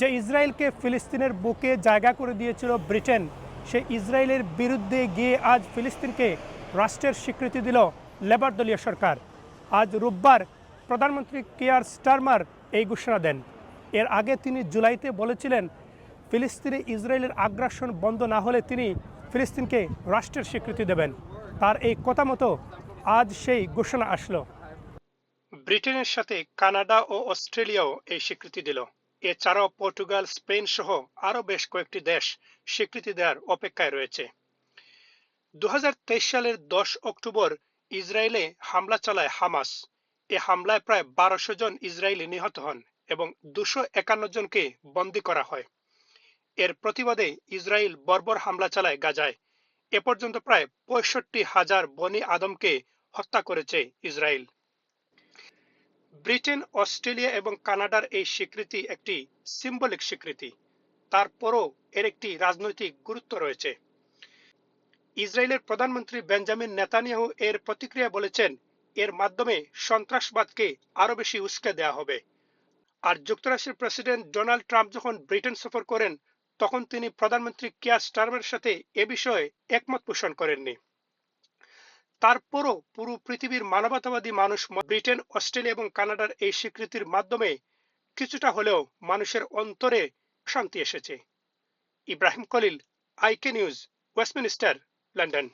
যে ইসরায়েলকে ফিলিস্তিনের বুকে জায়গা করে দিয়েছিল ব্রিটেন, সে ইসরায়েলের বিরুদ্ধে গিয়ে আজ ফিলিস্তিনকে রাষ্ট্রের স্বীকৃতি দিল লেবার দলীয় সরকার। আজ রোববার প্রধানমন্ত্রী কেয়ার স্টারমার এই ঘোষণা দেন। এর আগে তিনি জুলাইতে বলেছিলেন, ফিলিস্তিনে ইসরায়েলের আগ্রাসন বন্ধ না হলে তিনি ফিলিস্তিনকে রাষ্ট্রের স্বীকৃতি দেবেন। তার এই কথা মতো আজ সেই ঘোষণা আসলো। ব্রিটেনের সাথে কানাডা ও অস্ট্রেলিয়াও এই স্বীকৃতি দিল। এছাড়াও পর্তুগাল, স্পেন সহ আরও বেশ কয়েকটি দেশ স্বীকৃতি দেওয়ার অপেক্ষায় রয়েছে। দু সালের দশ অক্টোবর ইসরায়েলে হামলা চালায় হামাস। এ হামলায় প্রায় বারোশো জন ইসরায়েলি নিহত হন এবং দুশো একান্ন জনকে বন্দী করা হয়। এর প্রতিবাদে ইসরায়েল বর্বর হামলা চালায় গাজায়। এ পর্যন্ত প্রায় পঁয়ষট্টি হাজার বনি আদমকে হত্যা করেছে ইসরায়েল। ব্রিটেন, অস্ট্রেলিয়া এবং কানাডার এই স্বীকৃতি একটি সিম্বলিক স্বীকৃতি। তারপরও এর একটি রাজনৈতিক গুরুত্ব রয়েছে। ইসরায়েলের প্রধানমন্ত্রী বেঞ্জামিন নেতানিয়াহু এর প্রতিক্রিয়া বলেছেন, এর মাধ্যমে সন্ত্রাসবাদকে আরও বেশি উস্কে দেওয়া হবে। আর যুক্তরাষ্ট্রের প্রেসিডেন্ট ডোনাল্ড ট্রাম্প যখন ব্রিটেন সফর করেন, তখন তিনি প্রধানমন্ত্রী কিয়ার স্টারমের সাথে এ বিষয়ে একমত পোষণ করেননি। তারপরও পুরো পৃথিবীর মানবতাবাদী মানুষ ব্রিটেন, অস্ট্রেলিয়া এবং কানাডার এই স্বীকৃতির মাধ্যমে কিছুটা হলেও মানুষের অন্তরে শান্তি এসেছে। ইব্রাহিম কলিল আইকে নিউজ, ওয়েস্টমিনিস্টার, লন্ডন।